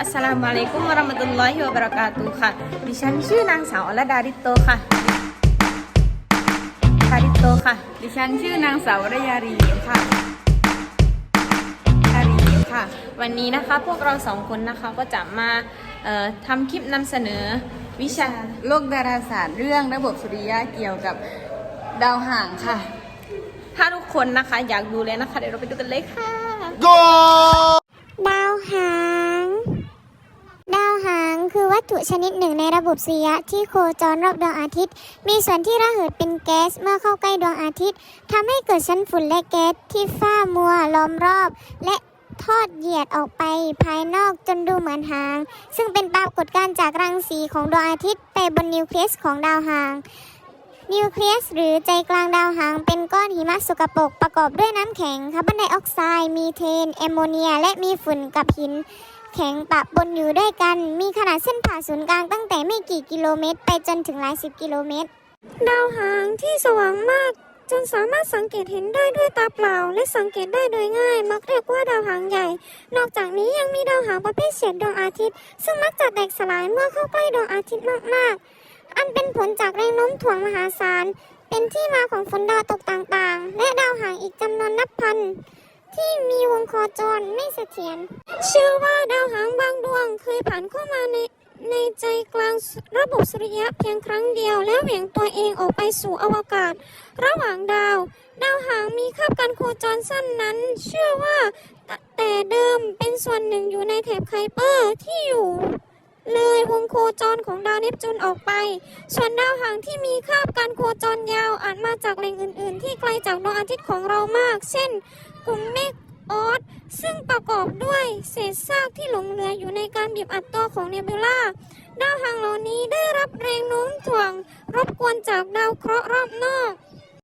อัสสลามุอะลัยกุมวะเราะมะตุลลอฮิวะบะเราะกาตุค่ะ ดิฉันชื่อนางสาวอลดาริโตค่ะดาริโตค่ะ ดิฉันชื่อนางสาววรยารีเหลมค่ะยารีค่ะ วันนี้นะคะพวกเราสองคนนะคะก็จะมาเอ่อทำคลิปนำเสนอวิชาโลกดาราศาสตร์เรื่องระบบสุริยะเกี่ยวกับดาวห่างค่ะ ถ้าทุกคนนะคะอยากดูเลยนะคะ เดี๋ยวเราไปดูกันเลยค่ะ go ดาวหา ถุชนิดหนึ่งในระบบสุริยะที่โคจรรอบดวงอาทิตย์ มีส่วนที่ระเหิดเป็นแก๊สเมื่อเข้าใกล้ดวงอาทิตย์ทำให้เกิดชั้นฝุ่นและแก๊สที่ฝ้ามัวล้อมรอบ และทอดเหยียดออกไปภายนอกจนดูเหมือนหาง ซึ่งเป็นปรากฏการณ์จากรังสีของดวงอาทิตย์ไปบนนิวเคลียสของดาวหางนิวเคลียสหรือใจกลางดาวหางเป็นก้อนหิมะสกปรกประกอบด้วยน้ำแข็งคาร์บอนไดออกไซด์มีเทน แอมโมเนีย และมีฝุ่นกับหิน แข็งปะปนอยู่ด้วยกัน มีขนาดเส้นผ่าศูนย์กลางตั้งแต่ไม่กี่กิโลเมตร ไปจนถึงหลายสิบกิโลเมตร ดาวหางที่สว่างมาก จนสามารถสังเกตเห็นได้ด้วยตาเปล่า และสังเกตได้โดยง่าย มักเรียกว่าดาวหางใหญ่ นอกจากนี้ยังมีดาวหางประเภทเฉียดดวงอาทิตย์ ซึ่งมักจะแตกสลายเมื่อเข้าใกล้ดวงอาทิตย์มากๆ อันเป็นผลจากแรงโน้มถ่วงมหาศาลเป็นที่มาของฝนดาวตกต่างๆ และดาวหางอีกจำนวนนับพัน ที่มีวงโคจรไม่เสถียรเชื่อว่าดาวหางบางดวงเคยผ่านเข้ามาในในใจกลางระบบสุริยะเพียงครั้งเดียว แล้วเหวี่ยงตัวเองออกไปสู่อวกาศ ระหว่างดาว ดาวหางมีคาบการโคจรสั้นนั้น เชื่อว่าแต่เดิมเป็นส่วนหนึ่งอยู่ในแถบไคเปอร์ที่อยู่เลยวงโคจรของดาวเนปจูนออกไป ส่วนดาวหางที่มีคาบการโคจรยาวอาจมาจากแหล่งอื่น ๆ ที่ไกลจากดวงอาทิตย์ของเรามาก เช่น ลุ่มเมฆออสซึ่งประกอบด้วยเศษซากที่หลงเหลืออยู่ในการบีบอัดตัวของเนบิวลาดาวหางเหล่านี้ได้รับแรงโน้มถ่วงรบกวนจากดาวเคราะห์รอบนอก